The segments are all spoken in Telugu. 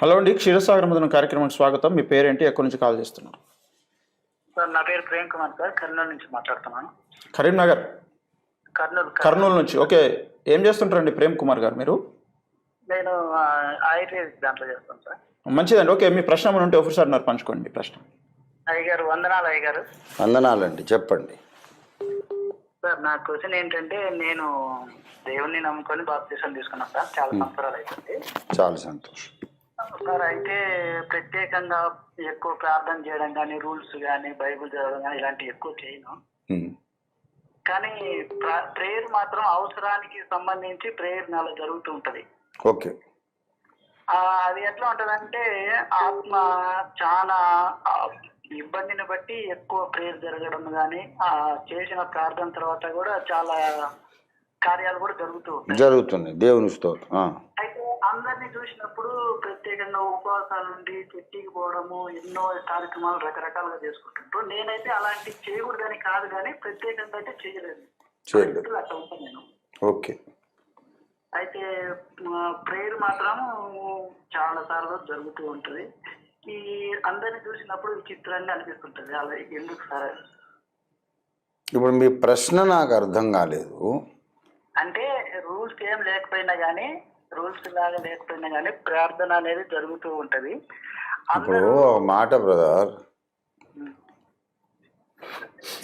హలో అండి క్షీరసాగర్ మదన కార్యక్రమానికి స్వాగతం. మీ పేరేంటి? ఎక్కడి నుంచి కాల్ చేస్తున్నారు? సార్ నా పేరు ప్రేమ్ కుమార్ సార్. కర్నూలు నుంచి మాట్లాడుతున్నాను. కరీంనగర్? కర్నూలు కర్నూలు. నుంచి. ఓకే. ఏం చేస్తుంటారండి ప్రేమ్ కుమార్ గారు మీరు? నేను ఆయుర్వేదిక్ దాంట్లో చేస్తాను సార్. మంచిదండి. ఓకే మీ ప్రశ్న ఏమైనా ఉంటే ఒకసారి నాకు పంచుకోండి ప్రశ్న. అయ్యగారు వందనాలు అయ్యగారు. వందనాలండి చెప్పండి. సార్ నా క్వశ్చన్ ఏంటంటే నేను దేవుణ్ణి నమ్ముకొని బాప్తీసం తీసుకున్నాను సార్. చాలా సంవత్సరాలు అయిపోయింది. చాలా సంతోషం. సార్ అయితే ప్రత్యేకంగా ఎక్కువ ప్రార్థన చేయడం కానీ రూల్స్ కానీ బైబిల్ చదవడం కానీ ఇలాంటివి ఎక్కువ చేయను. కానీ ప్రేయర్ మాత్రం అవసరానికి సంబంధించి ప్రేయర్ నాలో జరుగుతూ ఉంటది. ఓకే. ఆ, అది ఎట్లా ఉంటదంటే ఆత్మ చాలా ఇబ్బందిని బట్టి ఎక్కువ ప్రేయర్ జరగడం కానీ ఆ చేసిన ప్రార్థన తర్వాత కూడా చాలా కార్యాలు కూడా జరుగుతూ ఉంటాయి. జరుగుతుంది దేవుని స్తోత్రం. అందరినీ చూసినప్పుడు ప్రత్యేకంగా ఉపవాసాల నుండి చెట్టికి పోవడము ఎన్నో కార్యక్రమాలు రకరకాలుగా చేసుకుంటుంటారు నేనైతే అలాంటివి చేయకూడదని కాదు కానీ ప్రత్యేకంగా అయితే చేయలేదు. అట్లా ఉంటాను నేను. ఓకే. అయితే ప్రేయర్ మాత్రం చాలా సార్లు జరుగుతూ ఉంటుంది. ఈ అందరిని చూసినప్పుడు విచిత్రాన్ని అనిపిస్తుంటది. అలా ఎందుకు సార్? ఇప్పుడు మీ ప్రశ్న నాకు అర్థం కాలేదు. అంటే రూల్స్ ఏం లేకపోయినా కానీ రూల్స్ లాగా లేకపోయినా కానీ ప్రార్థన అనేది జరుగుతూ ఉంటది. ఇప్పుడు మాట బ్రదర్.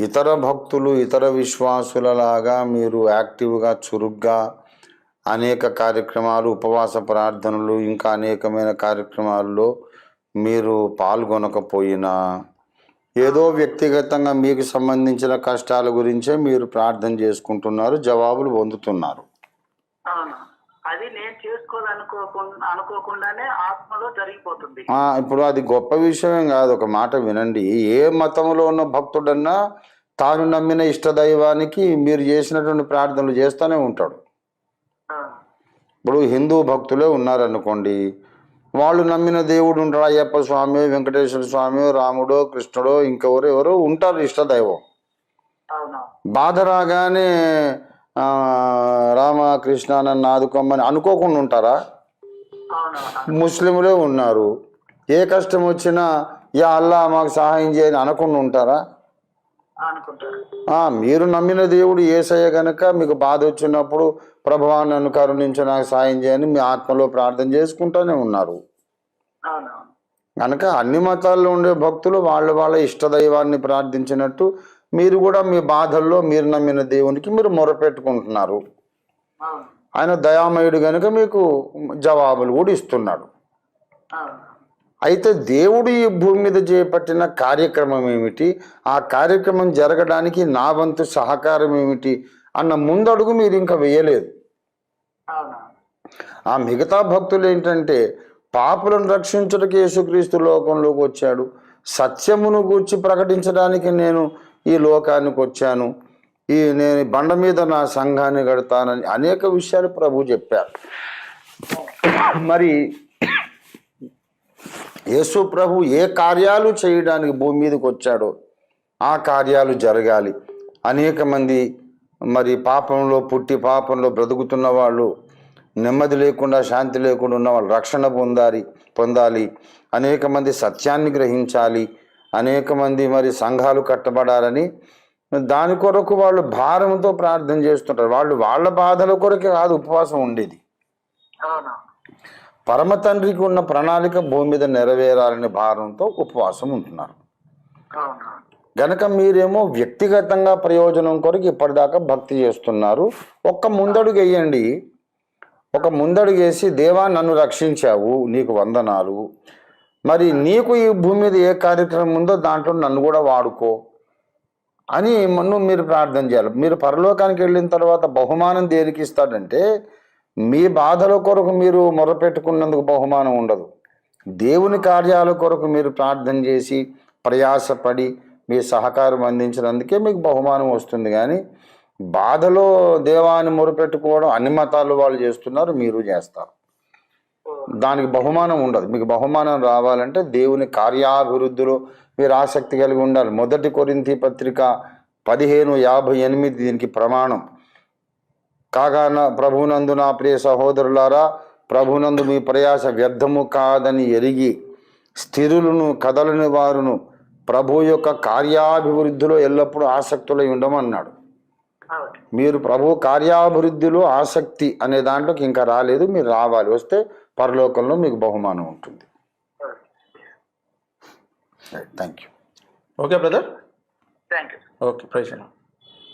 ఇతర భక్తులు ఇతర విశ్వాసులలాగా మీరు యాక్టివ్గా చురుగ్గా అనేక కార్యక్రమాలు ఉపవాస ప్రార్థనలు ఇంకా అనేకమైన కార్యక్రమాల్లో మీరు పాల్గొనకపోయినా ఏదో వ్యక్తిగతంగా మీకు సంబంధించిన కష్టాల గురించే మీరు ప్రార్థన చేసుకుంటున్నారు జవాబులు పొందుతున్నారు. అది నేను చేసుకోవాలనుకోకుండా అనుకోకుండానే ఆత్మలో జరిగిపోతుంది. ఇప్పుడు అది గొప్ప విషయం కాదు ఒక మాట వినండి. ఏ మతంలో ఉన్న భక్తుడన్నా తాను నమ్మిన ఇష్టదైవానికి మీరు చేసినటువంటి ప్రార్థనలు చేస్తూనే ఉంటాడు. ఇప్పుడు హిందూ భక్తులే ఉన్నారనుకోండి వాళ్ళు నమ్మిన దేవుడు ఉంటాడు అయ్యప్ప స్వామి వెంకటేశ్వర స్వామి రాముడో కృష్ణుడో ఇంకెవరో ఎవరో ఉంటారు ఇష్టదైవం. బాధ రాగానే ఆ, రామ కృష్ణ నన్ను ఆదుకోమని అనుకోకుండా ఉంటారా? ముస్లింలే ఉన్నారు. ఏ కష్టం వచ్చినా యా అల్లా మాకు సహాయం చేయని అనకుండా ఉంటారా? మీరు నమ్మిన దేవుడు ఏసయ్య గనక మీకు బాధ వచ్చినప్పుడు ప్రభువా నన్ను కరుణించి నాకు సాయం చేయని మీ ఆత్మలో ప్రార్థన చేసుకుంటూనే ఉన్నారు. కనుక అన్ని మతాల్లో ఉండే భక్తులు వాళ్ళ వాళ్ళ ఇష్టదైవాన్ని ప్రార్థించినట్టు మీరు కూడా మీ బాధల్లో మీరు నమ్మిన దేవునికి మీరు మొరపెట్టుకుంటున్నారు. ఆయన దయామయుడు కనుక మీకు జవాబులు కూడా ఇస్తున్నాడు. అయితే దేవుడు ఈ భూమి మీద చేపట్టిన కార్యక్రమం ఏమిటి? ఆ కార్యక్రమం జరగడానికి నా వంతు సహకారం ఏమిటి? అన్న ముందడుగు మీరు ఇంకా వేయలేదు. ఆ మిగతా భక్తులు ఏంటంటే పాపులను రక్షించడానికి యేసుక్రీస్తు లోకంలోకి వచ్చాడు. సత్యమును గూర్చి ప్రకటించడానికి నేను ఈ లోకానికి వచ్చాను. ఈ నేను బండ మీద నా సంఘాన్ని కడతానని అనేక విషయాలు ప్రభు చెప్పారు. మరి యేసు ప్రభు ఏ కార్యాలు చేయడానికి భూమి మీదకి వచ్చాడో ఆ కార్యాలు జరగాలి. అనేక మంది మరి పాపంలో పుట్టి పాపంలో బ్రతుకుతున్న వాళ్ళు నెమ్మది లేకుండా శాంతి లేకుండా ఉన్న వాళ్ళు రక్షణ పొందాలి పొందాలి. అనేక మంది సత్యాన్ని గ్రహించాలి. అనేక మంది మరి సంఘాలు కట్టబడాలని దాని కొరకు వాళ్ళు భారంతో ప్రార్థన చేస్తుంటారు. వాళ్ళు వాళ్ళ బాధల కొరకే కాదు ఉపవాసం ఉండేది. పరమ తండ్రికి ఉన్న ప్రణాళిక భూమి మీద నెరవేరాలనే భారంతో ఉపవాసం ఉంటున్నారు. గనక మీరేమో వ్యక్తిగతంగా ప్రయోజనం కొరకు ఇప్పటిదాకా భక్తి చేస్తున్నారు. ఒక్క ముందడుగు వేయండి. ఒక ముందడుగు వేసి దేవా నన్ను రక్షించావు నీకు వందనాలు. మరి నీకు ఈ భూమి మీద ఏ కార్యక్రమం ఉందో దాంట్లో నన్ను కూడా వాడుకో అని మన్ను మీరు ప్రార్థన చేయాలి. మీరు పరలోకానికి వెళ్ళిన తర్వాత బహుమానం దేనికి ఇస్తాడంటే మీ బాధల కొరకు మీరు మొరపెట్టుకున్నందుకు బహుమానం ఉండదు. దేవుని కార్యాల కొరకు మీరు ప్రార్థన చేసి ప్రయాసపడి మీ సహకారం అందించినందుకే మీకు బహుమానం వస్తుంది. కానీ బాధలో దేవాన్ని మొరపెట్టుకోవడం అన్ని మతాలు వాళ్ళు చేస్తున్నారు మీరు చేస్తారు. దానికి బహుమానం ఉండదు. మీకు బహుమానం రావాలంటే దేవుని కార్యాభివృద్ధిలో మీరు ఆసక్తి కలిగి ఉండాలి. మొదటి కొరింతి పత్రిక పదిహేను యాభై ఎనిమిది దీనికి ప్రమాణం. కాగా నా ప్రభునందు నా ప్రియ సహోదరులారా ప్రభునందు మీ ప్రయాస వ్యర్థము కాదని ఎరిగి స్థిరులను కదలని వారును ప్రభు యొక్క కార్యాభివృద్ధిలో ఎల్లప్పుడూ ఆసక్తులై ఉండమన్నాడు. మీరు ప్రభు కార్యాభివృద్ధిలో ఆసక్తి అనే దాంట్లోకి ఇంకా రాలేదు మీరు రావాలి. వస్తే పరలోకంలో మీకు బహుమానం ఉంటుంది. Thank you okay brother thank you okay praise